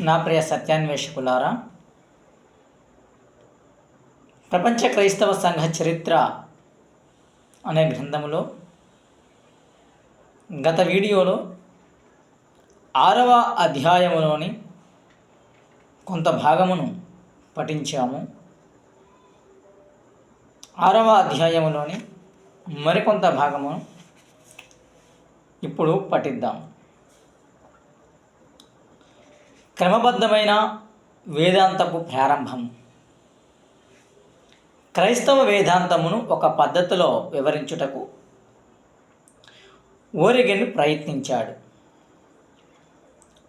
నా ప్రియ సత్యాన్వేషకులారా ప్రపంచ క్రైస్తవ సంఘ చరిత్ర అనే గ్రంథములో గత వీడియోలో ఆరవ అధ్యాయములోని కొంత భాగమును పఠించాము. ఆరవ అధ్యాయములోని మరికొంత భాగమును ఇప్పుడు పఠిద్దాము క్రమబద్ధమైన వేదాంతపు ప్రారంభం. క్రైస్తవ వేదాంతమును ఒక పద్ధతిలో వివరించుటకు ఓరిగెన్ ప్రయత్నించాడు.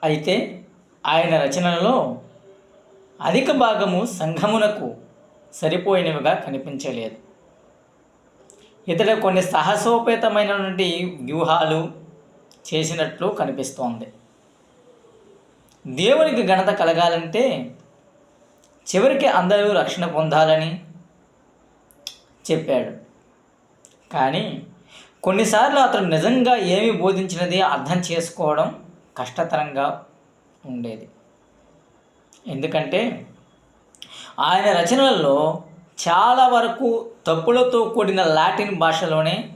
అయితే ఆయన రచనలలో అధిక భాగము సంఘమునకు సరిపోయినవిగా కనిపించలేదు. ఇతడు కొన్ని సాహసోపేతమైనటువంటి వ్యూహాలు చేసినట్లు కనిపిస్తోంది. దేవునికి ఘనత కలగాలంటే చివరికి అందరూ రక్షణ పొందాలని చెప్పాడు. కానీ కొన్నిసార్లు అతను నిజంగా ఏమి బోధించినది అర్థం చేసుకోవడం కష్టతరంగా ఉండేది. ఎందుకంటే ఆయన రచనలలో చాలా వరకు తప్పులతో కూడిన లాటిన్ భాషలోనే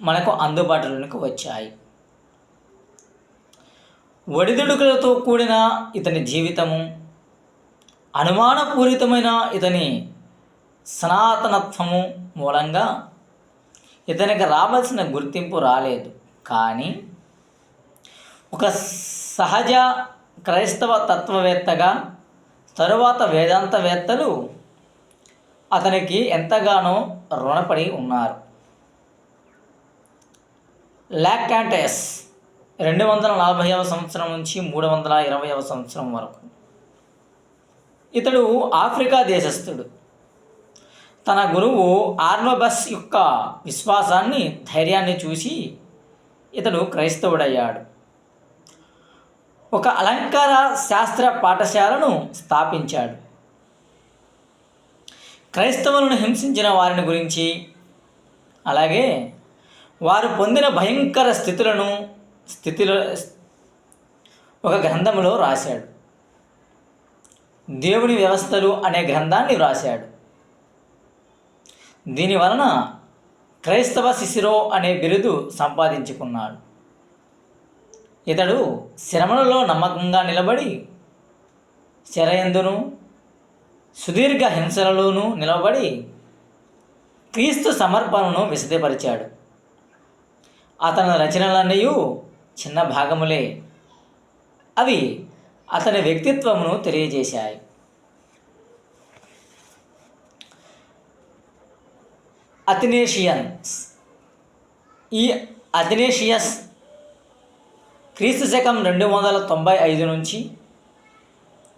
మనకు అందుబాటులోనికి వచ్చాయి. ఒడిదుడుకులతో కూడిన ఇతని జీవితము అనుమానపూరితమైన ఇతని సనాతనత్వము మూలంగా ఇతనికి రావాల్సిన గుర్తింపు రాలేదు. కానీ ఒక సహజ క్రైస్తవ తత్వవేత్తగా తరువాత వేదాంతవేత్తలు అతనికి ఎంతగానో రుణపడి ఉన్నారు. లాక్యాంటస్ రెండు వందల నలభైవ సంవత్సరం నుంచి మూడు వందల ఇరవైవ సంవత్సరం వరకు. ఇతడు ఆఫ్రికా దేశస్థుడు. తన గురువు ఆర్నోబస్ యొక్క విశ్వాసాన్ని ధైర్యాన్ని చూసి ఇతడు క్రైస్తవుడయ్యాడు. ఒక అలంకార శాస్త్ర పాఠశాలను స్థాపించాడు. క్రైస్తవులను హింసించిన వారిని గురించి అలాగే వారు పొందిన భయంకర స్థితులను స్థితిలో ఒక గ్రంథంలో రాశాడు. దేవుని వ్యవస్థలు అనే గ్రంథాన్ని వ్రాశాడు. దీని వలన క్రైస్తవ శిశిరో అనే బిరుదు సంపాదించుకున్నాడు. ఇతడు శ్రమలలో నమ్మకంగా నిలబడి శరయందును సుదీర్ఘ హింసలలోనూ నిలబడి క్రీస్తు సమర్పణను విశదపరిచాడు. అతని రచనలన్నీ చిన్న భాగములే. అవి అతని వ్యక్తిత్వమును తెలియజేశాయి. అథినేషియన్స్. ఈ అథినేషియస్ క్రీస్తు శకం రెండు వందల తొంభై ఐదు నుంచి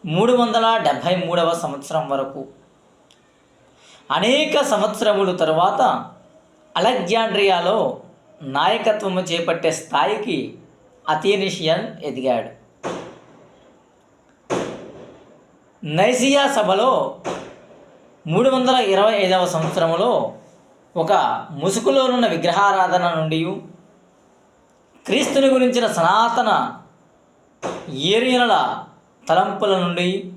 మూడు వందల డెబ్భై మూడవ సంవత్సరం వరకు. అనేక సంవత్సరముల తరువాత అలెగ్జాండ్రియాలో నాయకత్వము చేపట్టే స్థాయికి అథీనిషియన్ ఎదిగాడు. నైసియా సభలో మూడు వందల ఇరవై ఐదవ సంవత్సరంలో ఒక ముసుగులోనున్న విగ్రహారాధన నుండి క్రీస్తుని గురించిన సనాతన ఏరియనల తలంపుల నుండి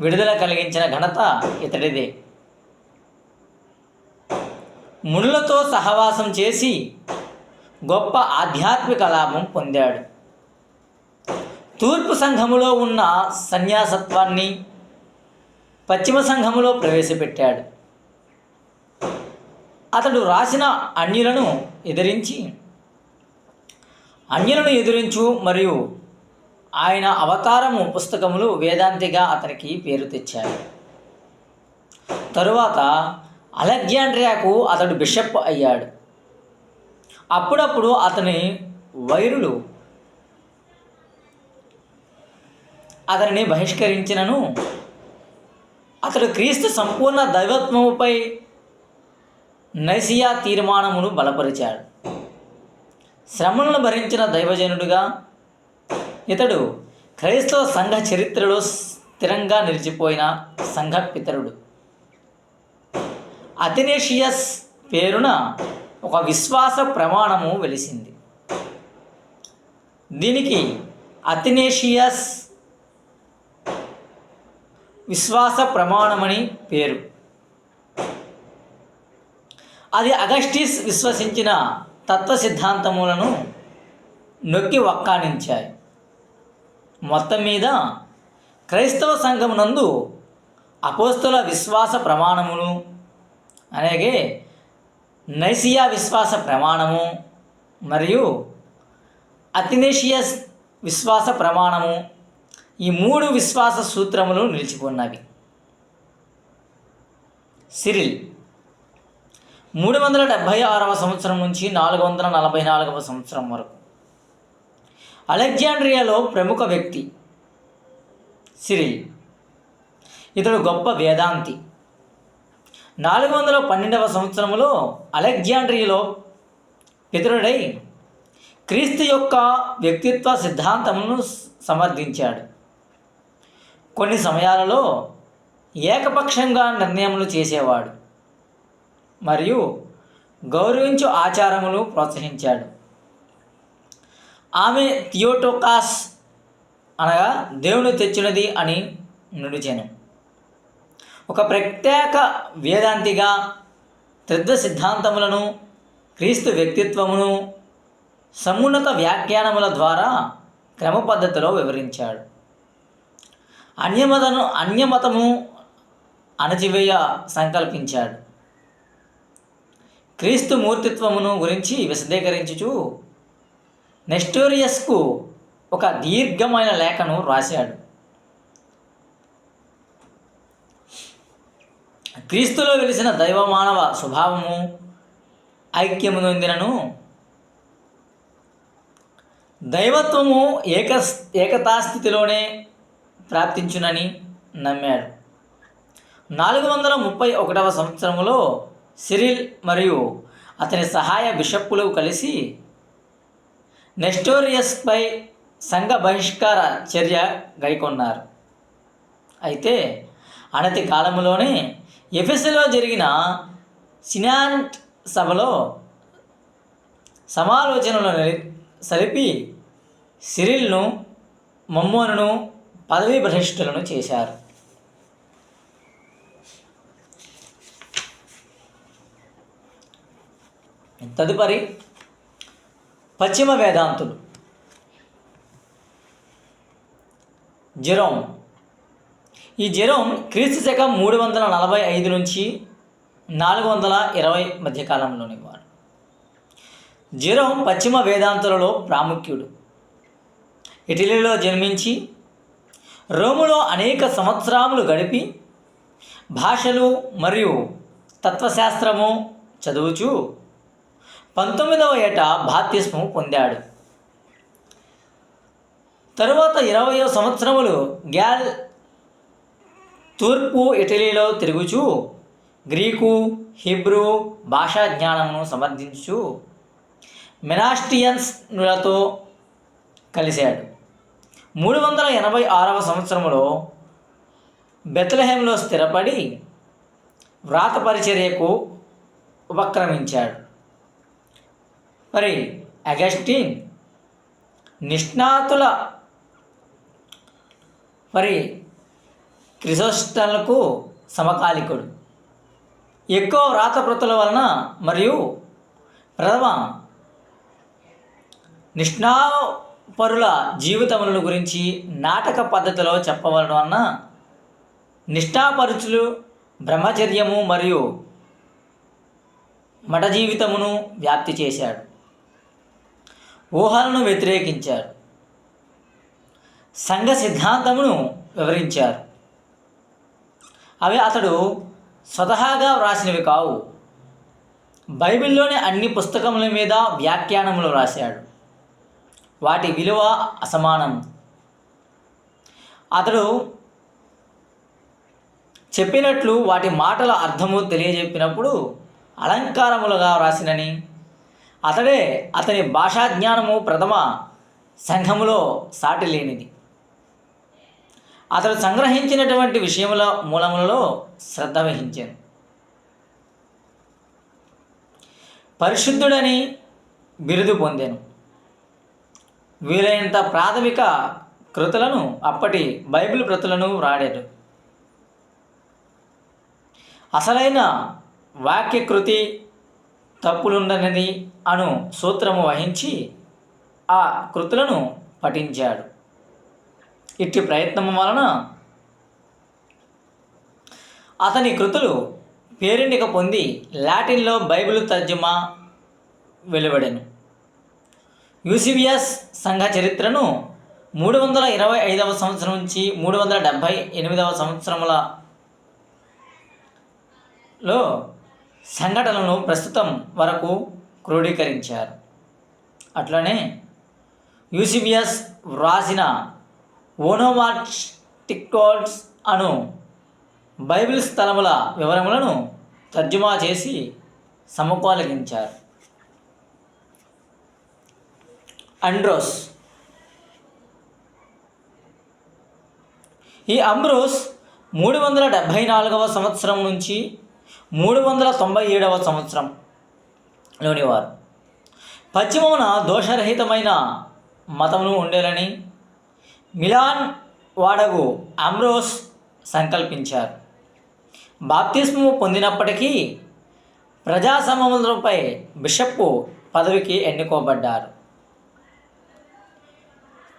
విడుదల కలిగించిన ఘనత ఇతడిదే. మునులతో సహవాసం చేసి గొప్ప ఆధ్యాత్మిక లాభం పొందాడు. తూర్పు సంఘములో ఉన్న సన్యాసత్వాన్ని పశ్చిమ సంఘములో ప్రవేశపెట్టాడు. అతడు రాసిన అన్యులను ఎదిరించి అన్యులను ఎదిరించు మరియు ఆయన అవతారము పుస్తకములు వేదాంతిగా అతనికి పేరు తెచ్చాడు. తరువాత అలెగ్జాండ్రియాకు అతడు బిషప్ అయ్యాడు. అప్పుడప్పుడు అతని వైరులు అతనిని బహిష్కరించినను. అతడు క్రీస్తు సంపూర్ణ దైవత్వముపై నైసియా తీర్మానమును బలపరిచాడు. శ్రమలను భరించిన దైవజనుడుగా ఇతడు క్రైస్తవ సంఘ చరిత్రలో స్థిరంగా నిలిచిపోయిన సంఘ పితరుడు అథినేషియస్ పేరున ఒక విశ్వాస ప్రమాణము వెలిసింది. దీనికి అథినేషియస్ విశ్వాస ప్రమాణమని పేరు. అది అగస్టిస్ విశ్వసించిన తత్వ సిద్ధాంతములను నొక్కి వక్కానించాయి మొత్తం మీద క్రైస్తవ సంఘం నందు అపోస్తుల విశ్వాస ప్రమాణములు అలాగే నైసియా విశ్వాస ప్రమాణము మరియు అథినేషియస్ విశ్వాస ప్రమాణము ఈ మూడు విశ్వాస సూత్రములు నిలిచిపోన్నవి. సిరిల్ మూడు వందల డెబ్భై ఆరవ సంవత్సరం నుంచి నాలుగు వందల నలభై నాలుగవ సంవత్సరం వరకు. అలెగ్జాండ్రియాలో ప్రముఖ వ్యక్తి సిరిల్. ఇతడు గొప్ప వేదాంతి. నాలుగు వందల పన్నెండవ సంవత్సరంలో అలెగ్జాండ్రియాలో పితరుడై క్రీస్తు యొక్క వ్యక్తిత్వ సిద్ధాంతమును సమర్థించాడు. కొన్ని సమయాలలో ఏకపక్షంగా నిర్ణయములు చేసేవాడు మరియు గౌరవించు ఆచారములు ప్రోత్సహించాడు. ఆమె థియోటోకాస్ అనగా దేవుని తెచ్చినది అని నుడిచాను. ఒక ప్రత్యేక వేదాంతిగా త్రిద్వ సిద్ధాంతములను క్రీస్తు వ్యక్తిత్వమును సమున్నత వ్యాఖ్యానముల ద్వారా క్రమ పద్ధతిలో వివరించాడు. అన్యమతను అన్యమతము అణచివేయ సంకల్పించాడు. క్రీస్తు మూర్తిత్వమును గురించి విశదీకరించుచు నెస్టోరియస్కు ఒక దీర్ఘమైన లేఖను రాశాడు. క్రీస్తులో వెలిసిన దైవమానవ స్వభావము ఐక్యము నొందినను దైవత్వము ఏక ఏకతాస్థితిలోనే ప్రాప్తించునని నమ్మాడు. నాలుగు వందల ముప్పై ఒకటవ సంవత్సరంలో సిరిల్ మరియు అతని సహాయ బిషప్పులు కలిసి నెస్టోరియస్పై సంఘ బహిష్కార చర్య గైకొన్నారు. అయితే అనతి కాలంలోనే ఎఫెస్లో జరిగిన సినాంట్ సభలో సమాలోచనలు సరిపి సలిపి సిరిల్ను మమ్మోనును పదవీ భ్రష్టులను చేశారు. తదుపరి? పశ్చిమ వేదాంతులు. జెరోమ్. ఈ జ్వరం క్రీస్తు శకం మూడు వందల నలభై ఐదు నుంచి నాలుగు వందల ఇరవై మధ్యకాలంలోని వాడు. జ్వరం పశ్చిమ వేదాంతులలో ప్రాముఖ్యుడు. ఇటలీలో జన్మించి రోములో అనేక సంవత్సరములు గడిపి భాషలు మరియు తత్వశాస్త్రము చదువుచూ పంతొమ్మిదవ ఏట బాప్తిస్మము పొందాడు. తరువాత ఇరవయో సంవత్సరములు గ్యాల్ తూర్పు ఇటలీలో తిరుగుచూ గ్రీకు హిబ్రూ భాషా జ్ఞానమును సమర్థించు. మెనాస్టియన్స్లతో కలిశాడు. మూడు వందల ఎనభై ఆరవ సంవత్సరంలో బెత్లహేంలో స్థిరపడి వ్రాత పరిచర్యకు ఉపక్రమించాడు. మరి అగస్టిన్ నిష్ణాతుల మరి క్రిసోస్టన్లకు సమకాలికుడు. ఎక్కువ వ్రాతప్రతుల వలన మరియు ప్రథమ నిష్ణాపరుల జీవితములను గురించి నాటక పద్ధతిలో చెప్పవలన వలన నిష్ఠాపరుచులు బ్రహ్మచర్యము మరియు మఠ జీవితమును వ్యాప్తి చేశాడు. ఊహలను వ్యతిరేకించారు సంఘ సిద్ధాంతమును వివరించారు. అవి అతడు స్వతహాగా వ్రాసినవి కావు. బైబిల్లోని అన్ని పుస్తకముల మీద వ్యాఖ్యానములు రాశాడు వాటి విలువ అసమానం. అతడు చెప్పినట్లు వాటి మాటల అర్థము తెలియజెప్పినప్పుడు అలంకారములుగా వ్రాసినని అతడే అతని భాషా జ్ఞానము ప్రథమ సంఘములో సాటి లేనిది అతడు సంగ్రహించినటువంటి విషయముల మూలములలో శ్రద్ధ వహించాను. పరిశుద్ధుడని బిరుదు పొందాను. వీలైనంత ప్రాథమిక కృతులను అప్పటి బైబిల్ ప్రతులను వ్రాడారు అసలైన వాక్యకృతి తప్పులుండనిది అను సూత్రము వహించి ఆ కృతులను పఠించాడు. ఇట్టి ప్రయత్నం వలన అతని కృతులు పేరెండిక పొంది లాటిన్లో బైబిల్ తర్జుమా వెలువడెను. యూసిబియస్ సంఘ చరిత్రను మూడు వందల ఇరవై ఐదవ సంవత్సరం నుంచి మూడు వందల డెబ్భై ఎనిమిదవ సంవత్సరములలో సంఘటనలను ప్రస్తుతం వరకు క్రోడీకరించారు. అట్లనే యూసిబియస్ వ్రాసిన ఓనోమాటిక్టోడ్స్ అను బైబిల్ స్థలముల వివరములను తర్జుమా చేసి సమకాలీకరించారు అండ్రోస్. ఈ అంబ్రోస్ మూడు వందల డెబ్భై నాలుగవ సంవత్సరం నుంచి మూడు వందల తొంభై ఏడవ సంవత్సరం లోనివారు. పశ్చిమమున దోషరహితమైన మతమును ఉండేలని మిలాన్ వాడగు అంబ్రోస్ సంకల్పించారు. బాప్తిస్మము పొందినప్పటికీ ప్రజా సమములపై బిషప్ పదవికి ఎన్నుకోబడ్డారు.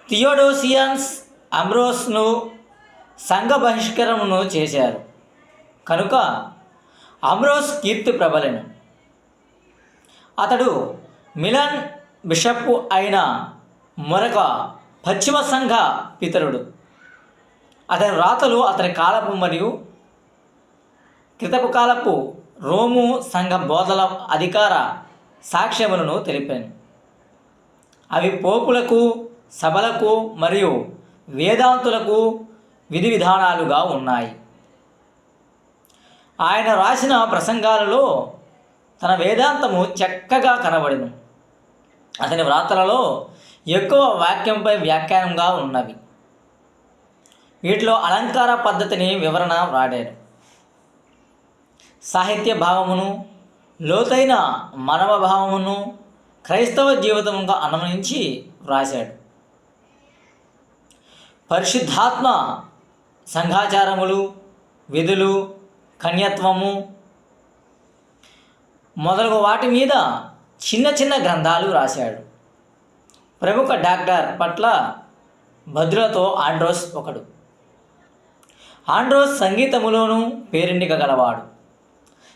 థియోడోసియన్స్ అంబ్రోస్ను సంఘ బహిష్కరణను చేశారు. కనుక అమ్రోస్ కీర్తి ప్రబలను. అతడు మిలన్ బిషప్ అయిన మరొక పశ్చిమ సంఘ పితరుడు. అతని రాతలు అతని కాలపు మరియు క్రితపు కాలపు రోము సంఘ బోధల అధికార సాక్ష్యములను తెలిపాను. అవి పోపులకు సభలకు మరియు వేదాంతులకు విధి విధానాలుగా ఉన్నాయి. ఆయన రాసిన ప్రసంగాలలో తన వేదాంతము చక్కగా కనబడను. అతని వ్రాతలలో ఎక్కువ వాక్యంపై వ్యాఖ్యానంగా ఉన్నవి. వీటిలో అలంకార పద్ధతిని వివరణ వ్రాడాడు సాహిత్య భావమును లోతైన మానవ భావమును క్రైస్తవ జీవితముగా అనుమతించి వ్రాశాడు. పరిశుద్ధాత్మ సంఘాచారములు విధులు కన్యత్వము మొదలగు వాటి మీద చిన్న చిన్న గ్రంథాలు రాశాడు. ప్రముఖ డాక్టర్ పట్ల భద్రతో ఆండ్రోస్ ఒకడు. ఆండ్రోస్ సంగీతములోనూ పేరెండిక గలవాడు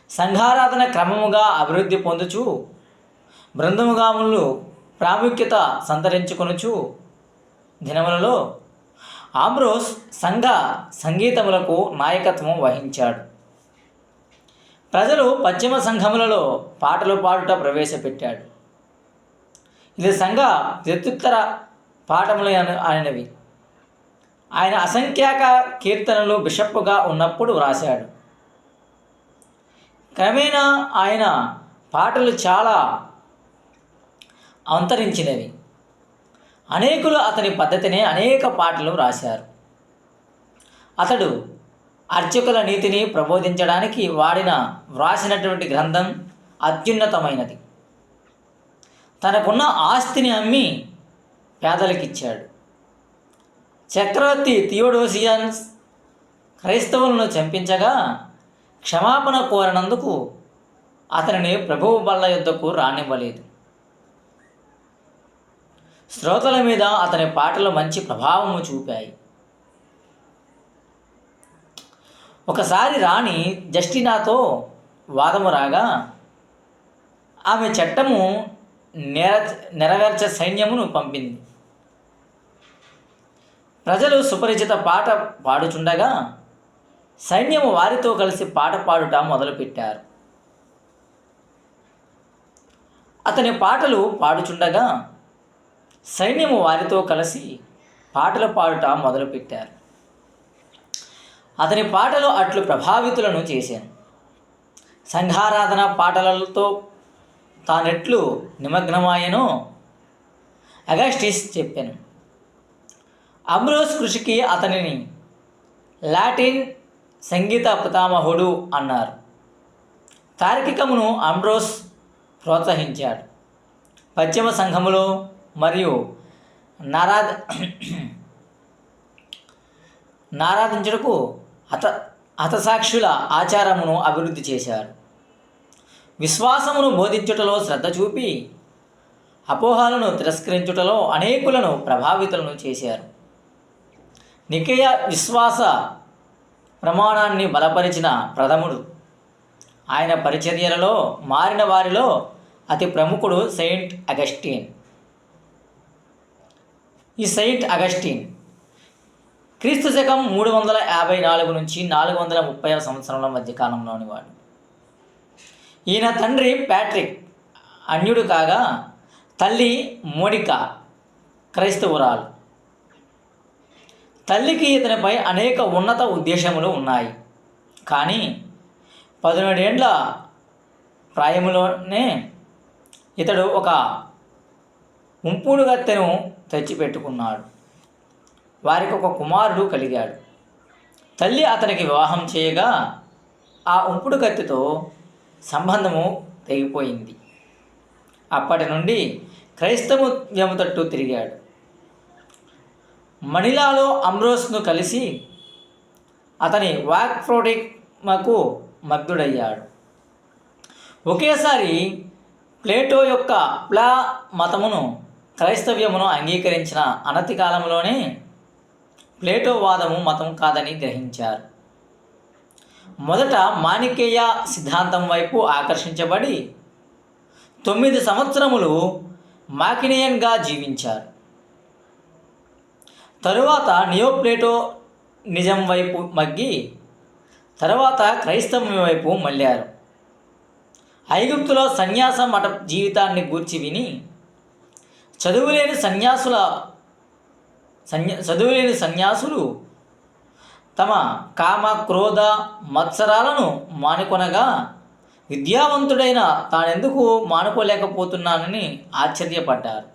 సంఘారాధన క్రమముగా అభివృద్ధి పొందుచు బృందముగాములు ప్రాముఖ్యత సంతరించుకొనుచు దినములలో ఆంబ్రోస్ సంఘ సంగీతములకు నాయకత్వం వహించాడు. ప్రజలు పశ్చిమ సంఘములలో పాటలు పాడుట ప్రవేశపెట్టాడు. ఇది సంఘ ప్రత్యుత్తర పాఠములు ఆయనవి. ఆయన అసంఖ్యాక కీర్తనలు బిషప్పుగా ఉన్నప్పుడు వ్రాశాడు. క్రమేణా ఆయన పాటలు చాలా అంతరించినవి. అనేకులు అతని పద్ధతిని అనేక పాటలు రాశారు అతడు అర్చకుల నీతిని ప్రబోధించడానికి వాడిన వ్రాసినటువంటి గ్రంథం అత్యున్నతమైనది. తనకున్న ఆస్తిని అమ్మి పేదలకిచ్చాడు. చక్రవర్తి థియోడోసియన్స్ క్రైస్తవులను చంపించగా క్షమాపణ కోరినందుకు అతనిని ప్రభువు బల్ల యుద్ధకు రానివ్వలేదు. శ్రోతల మీద అతని పాటలు మంచి ప్రభావము చూపాయి. ఒకసారి రాణి జస్టినాతో వాదము రాగా ఆమె చట్టము నెర నెరవేర్చ సైన్యమును పంపింది. ప్రజలు సుపరిచిత పాట పాడుచుండగా సైన్యము వారితో కలిసి పాట పాడుట మొదలుపెట్టారు. అతని పాటలు పాడుచుండగా సైన్యము వారితో కలిసి పాటలు పాడుట మొదలుపెట్టారు. అతని పాటలు అట్లు ప్రభావితులను చేశాను. సంఘారాధన పాటలతో తానెట్లు నిమగ్నమాయనో. అగస్టిస్ చెప్పాను. అమ్రోస్ కృషికి అతనిని లాటిన్ సంగీత పితామహుడు అన్నారు. తార్కికమును అంబ్రోస్ ప్రోత్సహించాడు. పశ్చిమ సంఘములో మరియు నారాధ నారాధించుటకు హత హతసాక్షుల ఆచారమును అభివృద్ధి చేశారు. విశ్వాసమును బోధించుటలో శ్రద్ధ చూపి అపోహాలను తిరస్కరించుటలో అనేకులను ప్రభావితులను చేశారు. నికేయ విశ్వాస ప్రమాణాన్ని బలపరిచిన ప్రథముడు. ఆయన పరిచర్యలలో మారిన వారిలో అతి ప్రముఖుడు సెయింట్ అగస్టీన్. ఈ సెయింట్ అగస్టీన్ క్రీస్తు శకం మూడు వందల యాభై నాలుగు నుంచి నాలుగు వందల ముప్పై సంవత్సరాల మధ్యకాలంలోని వాడు. ఈయన తండ్రి ప్యాట్రిక్. అన్యుడు కాగా తల్లి మోనికా క్రైస్తవురాలు. తల్లికి ఇతనిపై అనేక ఉన్నత ఉద్దేశములు ఉన్నాయి. కానీ పదిహేడేండ్ల ప్రాయములోనే ఇతడు ఒక ఉంపుడు గత్తెను తెచ్చిపెట్టుకున్నాడు. వారికి ఒక కుమారుడు కలిగాడు. తల్లి అతనికి వివాహం చేయగా ఆ ఉంపుడు కత్తితో సంబంధము తెగిపోయింది. అప్పటి నుండి క్రైస్తవ తట్టు తిరిగాడు. మణిలాలో అమ్రోస్ను కలిసి అతని వాక్ఫ్రోటిక్మకు మగ్ధుడయ్యాడు ఒకేసారి ప్లేటో యొక్క ప్లా మతమును క్రైస్తవ్యమును అంగీకరించిన అనతి కాలంలోనే ప్లేటో వాదము మతం కాదని గ్రహించారు. మొదట మాణికేయ సిద్ధాంతం వైపు ఆకర్షించబడి తొమ్మిది సంవత్సరములు మాకినియన్గా జీవించారు. తరువాత నియోప్లేటో నిజం వైపు మగ్గి తరువాత క్రైస్తవం వైపు మళ్ళారు. ఐగుప్తులో సన్యాస మఠ జీవితాన్ని గూర్చి విని చదువులేని సన్యాసుల సన్యా చదువులేని సన్యాసులు తమ కామ క్రోధ మత్సరాలను మానుకొనగా విద్యావంతుడైన తానెందుకు మానుకోలేకపోతున్నానని ఆశ్చర్యపడ్డారు.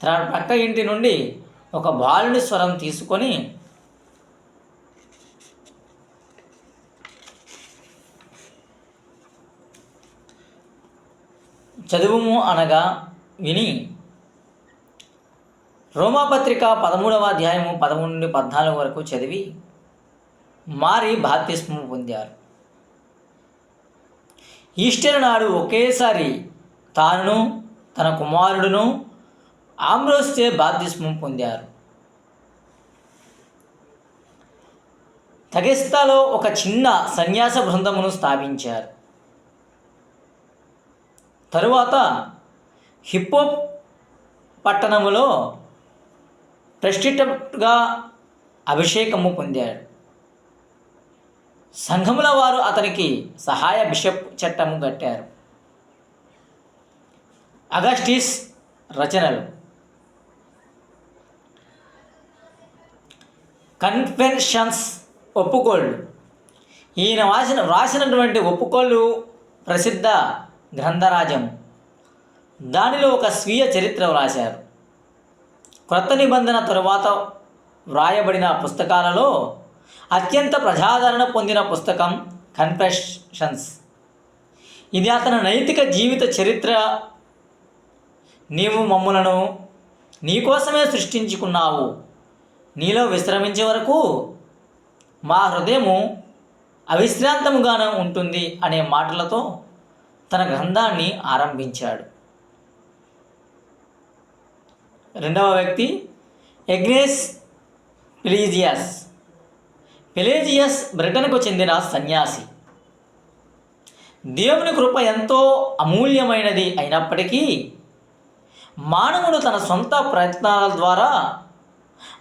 తన పక్క ఇంటి నుండి ఒక బాలుని స్వరం తీసుకొని చదువుము అనగా విని రోమాపత్రిక పదమూడవ అధ్యాయము పదమూడు నుండి పద్నాలుగు వరకు చదివి మారి బాప్తిస్మము పొందారు. ఈస్టర్ నాడు ఒకేసారి తానును తన కుమారుడును ఆమ్రోస్తే బాప్తిస్మం పొందారు. తగిస్తాలో ఒక చిన్న సన్యాస బృందమును స్థాపించారు. తరువాత హిప్పో పట్టణములో ప్రెస్టిటగా అభిషేకము పొందాడు సంఘముల వారు అతనికి సహాయ బిషప్ చట్టము కట్టారు. అగస్టిస్ రచనలు. కన్వెన్షన్స్ ఒప్పుకోళ్ళు. ఈయన వాసిన వ్రాసినటువంటి ఒప్పుకోళ్ళు ప్రసిద్ధ గ్రంథరాజం. దానిలో ఒక స్వీయ చరిత్ర వ్రాశారు. క్రొత్త నిబంధన తరువాత వ్రాయబడిన పుస్తకాలలో అత్యంత ప్రజాదరణ పొందిన పుస్తకం కన్ఫెషన్స్ ఇది అతని నైతిక జీవిత చరిత్ర. నీవు మమ్ములను నీకోసమే సృష్టించుకున్నావు. నీలో విశ్రమించే వరకు మా హృదయము అవిశ్రాంతముగానే ఉంటుంది అనే మాటలతో తన గ్రంథాన్ని ఆరంభించాడు. రెండవ వ్యక్తి ఎగ్నేస్ పిలీజియస్. పిలేజియస్ బ్రిటన్కు చెందిన సన్యాసి. దేవుని కృప ఎంతో అమూల్యమైనది అయినప్పటికీ మానవుడు తన సొంత ప్రయత్నాల ద్వారా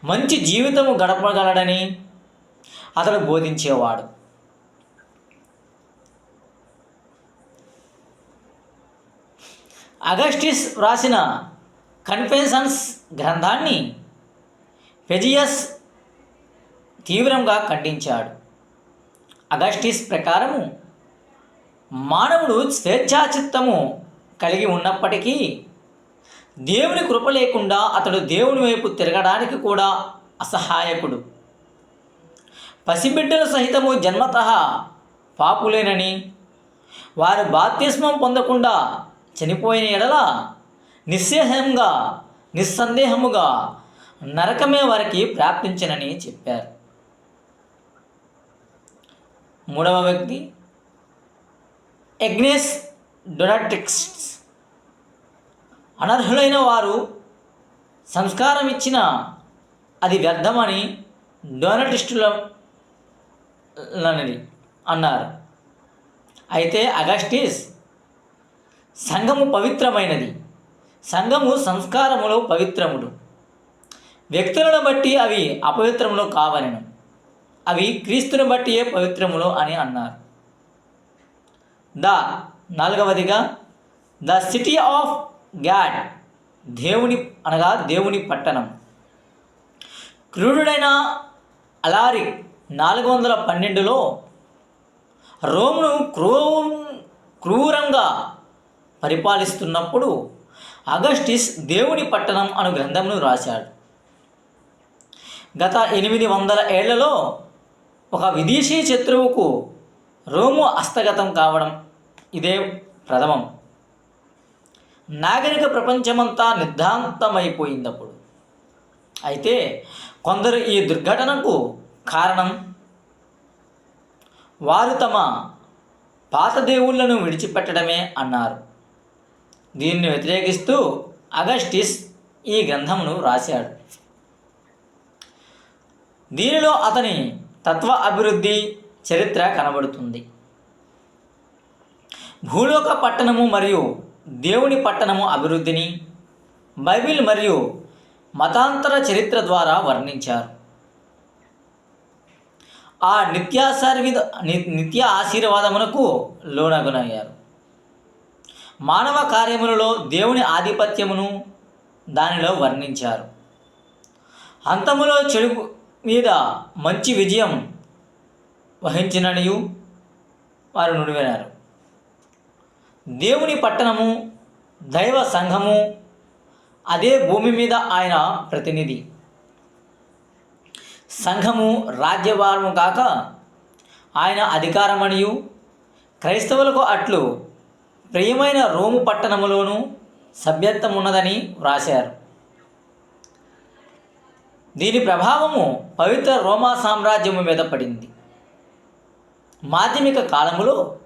మంచి జీవితము గడపగలడని అతడు బోధించేవాడు. అగస్టిస్ వ్రాసిన కన్ఫెషన్స్ గ్రంథాన్ని పెజియస్ తీవ్రంగా ఖండించాడు. అగస్టిస్ ప్రకారము మానవుడు స్వేచ్ఛాచిత్తము కలిగి ఉన్నప్పటికీ దేవుని కృప లేకుండా అతడు దేవుని వైపు తిరగడానికి కూడా అసహాయకుడు. పసిబిడ్డలు సహితము జన్మత పాపులేనని వారు బాప్తిస్మం పొందకుండా చనిపోయిన ఎడల నిస్సంగా నిస్సందేహముగా నరకమే వారికి ప్రాప్తించనని చెప్పారు. మూడవ వ్యక్తి ఎగ్నేస్ డొనాట్రిక్స్ అనర్హులైన వారు సంస్కారం ఇచ్చిన అది వ్యర్థమని డొనటిస్టులనని అన్నారు. అయితే అగస్టిస్ సంఘము పవిత్రమైనది. సంఘము సంస్కారములు పవిత్రములు. వ్యక్తులను బట్టి అవి అపవిత్రములు కావలను. అవి క్రీస్తుని బట్టియే పవిత్రములు అని అన్నారు. ద నాలుగవదిగా ద సిటీ ఆఫ్ గాడ్ దేవుని అనగా దేవుని పట్టణం. క్రూరుడైన అలారి నాలుగు వందల పన్నెండులో రోమును క్రూ క్రూరంగా పరిపాలిస్తున్నప్పుడు అగస్టిస్ దేవుని పట్టణం అను గ్రంథమును రాశాడు. గత ఎనిమిది వందల ఏళ్ళలో ఒక విదేశీ శత్రువుకు రోము హస్తగతం కావడం ఇదే ప్రథమం. నాగరిక ప్రపంచమంతా నిర్ధాంతమైపోయిందప్పుడు అయితే కొందరు ఈ దుర్ఘటనకు కారణం వారు తమ పాత దేవుళ్ళను విడిచిపెట్టడమే అన్నారు. దీన్ని వ్యతిరేకిస్తూ అగస్టిస్ ఈ గ్రంథమును రాశాడు. దీనిలో అతని తత్వ అభివృద్ధి చరిత్ర కనబడుతుంది. భూలోక పట్టణము మరియు దేవుని పట్టణము అభివృద్ధిని బైబిల్ మరియు మతాంతర చరిత్ర ద్వారా వర్ణించారు. ఆ నిత్యాశీర్విద ని- నిత్య ఆశీర్వాదమునకు లోనగునయ్యారు మానవ కార్యములలో దేవుని ఆధిపత్యమును దానిలో వర్ణించారు. అంతములో చెడు మీద మంచి విజయం వహించిననియు వారు నుడివినారు. దేవుని పట్టణము దైవ సంఘము అదే భూమి మీద ఆయన ప్రతినిధి. సంఘము రాజ్యభారము కాక ఆయన అధికారమనియు క్రైస్తవులకు అట్లు ప్రియమైన రోము పట్టణములోనూ సభ్యత్వం ఉన్నదని వ్రాశారు. దీని ప్రభావము పవిత్ర రోమా సామ్రాజ్యము మీద పడింది. మాధ్యమిక కాలములో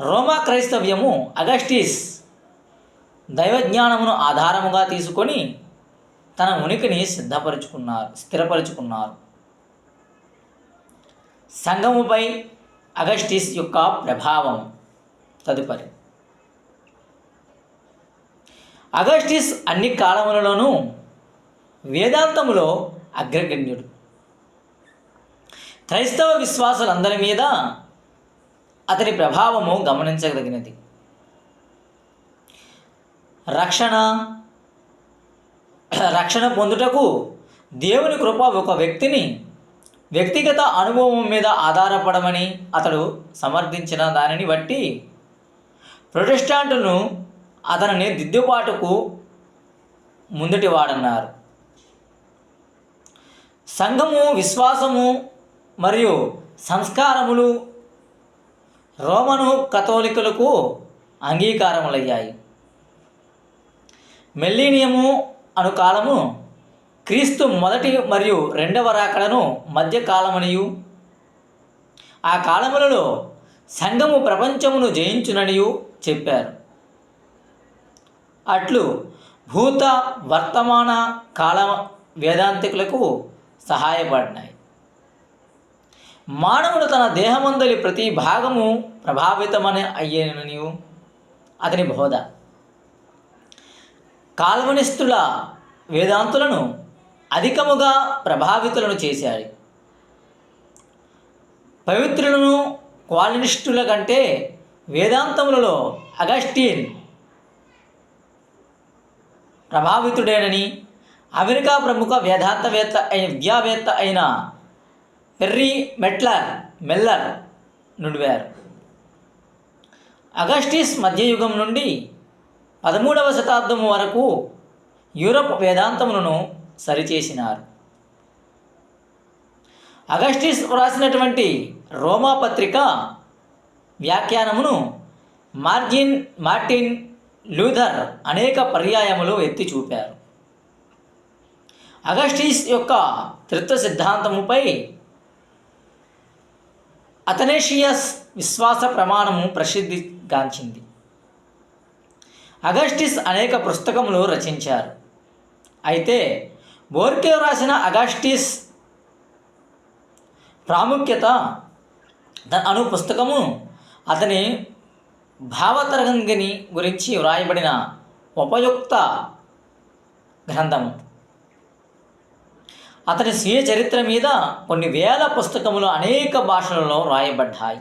రోమా క్రైస్తవ్యము అగస్టిస్ దైవజ్ఞానమును ఆధారముగా తీసుకొని తన ఉనికిని సిద్ధపరుచుకున్నారు స్థిరపరుచుకున్నారు. సంఘముపై అగస్టిస్ యొక్క ప్రభావం తదుపరి. అగస్టిస్ అన్ని కాలములలోనూ వేదాంతములో అగ్రగణ్యుడు. క్రైస్తవ విశ్వాసులందరి మీద అతని ప్రభావము గమనించదగినది. రక్షణ రక్షణ పొందుటకు దేవుని కృప ఒక వ్యక్తిని వ్యక్తిగత అనుభవం మీద ఆధారపడమని అతడు సమర్థించిన దానిని బట్టి ప్రొటెస్టాంట్ను అతనిని దిద్దుబాటుకు ముందుటివాడన్నారు సంఘము విశ్వాసము మరియు సంస్కారములు రోమను కథోలికులకు అంగీకారములయ్యాయి. మెల్లీనియము అను కాలము క్రీస్తు మొదటి మరియు రెండవ రాకడను మధ్యకాలమనియు ఆ కాలములలో సంఘము ప్రపంచమును జయించుననియు చెప్పారు. అట్లు భూత వర్తమాన కాల వేదాంతికులకు సహాయపడినాయి. మానవుడు తన దేహమందలి ప్రతి భాగము ప్రభావితమని అయ్యేనని అతని బోధ. కాల్వనిస్తుల వేదాంతులను అధికముగా ప్రభావితులను చేశాడు పవిత్రులను క్వాలినిస్టుల కంటే వేదాంతములలో అగస్టిన్ ప్రభావితుడేనని అమెరికా ప్రముఖ వేదాంతవేత్త అయిన విద్యావేత్త అయిన పెర్రీ మెట్లర్ మెల్లర్ నుడివారు. అగస్టిస్ మధ్యయుగం నుండి పదమూడవ శతాబ్దం వరకు యూరప్ వేదాంతములను సరిచేసినారు. అగస్టిస్ వ్రాసినటువంటి రోమా పత్రిక వ్యాఖ్యానమును మార్జిన్ మార్టిన్ లూథర్ అనేక పర్యాయములు ఎత్తి చూపారు. అగస్టీస్ యొక్క త్రిత్వ సిద్ధాంతముపై అథనేషియస్ విశ్వాస ప్రమాణము ప్రసిద్ధిగాంచింది అగస్టిస్ అనేక పుస్తకములు రచించారు. అయితే బోర్కే రాసిన అగస్టిస్ ప్రాముఖ్యత అను పుస్తకము అతని భావతరంగిని గురించి వ్రాయబడిన ఉపయుక్త గ్రంథము అతని స్వీయ చరిత్ర మీద కొన్ని వేల పుస్తకములు అనేక భాషలలో వ్రాయబడ్డాయి.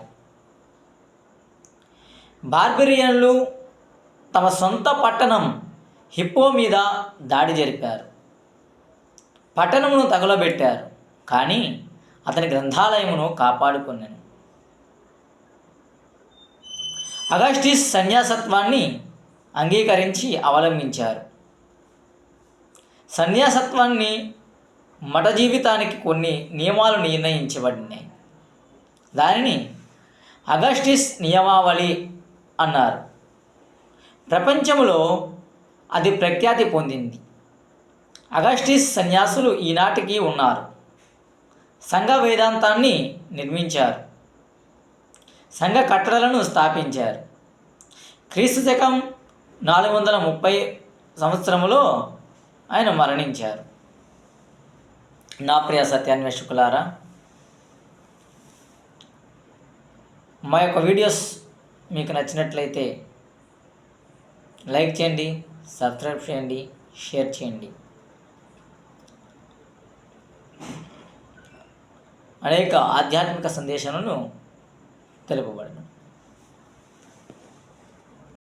బార్బిరియన్లు తమ సొంత పట్టణం హిప్పో మీద దాడి జరిపారు. పట్టణమును తగులబెట్టారు కానీ అతని గ్రంథాలయమును కాపాడుకున్నాను. అగస్టిస్ సన్యాసత్వాన్ని అంగీకరించి అవలంబించారు. సన్యాసత్వాన్ని మఠ జీవితానికి కొన్ని నియమాలు నిర్ణయించబడినాయి. దానిని అగస్టిస్ నియమావళి అన్నారు. ప్రపంచంలో అది ప్రఖ్యాతి పొందింది. అగస్టిస్ సన్యాసులు ఈనాటికి ఉన్నారు. సంఘ వేదాంతాన్ని నిర్మించారు. సంఘ కట్టడలను స్థాపించారు. క్రీస్తు శకం నాలుగు వందల ముప్పై సంవత్సరములో ఆయన మరణించారు. నా ప్రియ సత్యాన్వేషకులారా మా యొక్క వీడియోస్ మీకు నచ్చినట్లయితే లైక్ చేయండి సబ్స్క్రైబ్ చేయండి షేర్ చేయండి. అనేక ఆధ్యాత్మిక సందేశాలను తెలుపబడను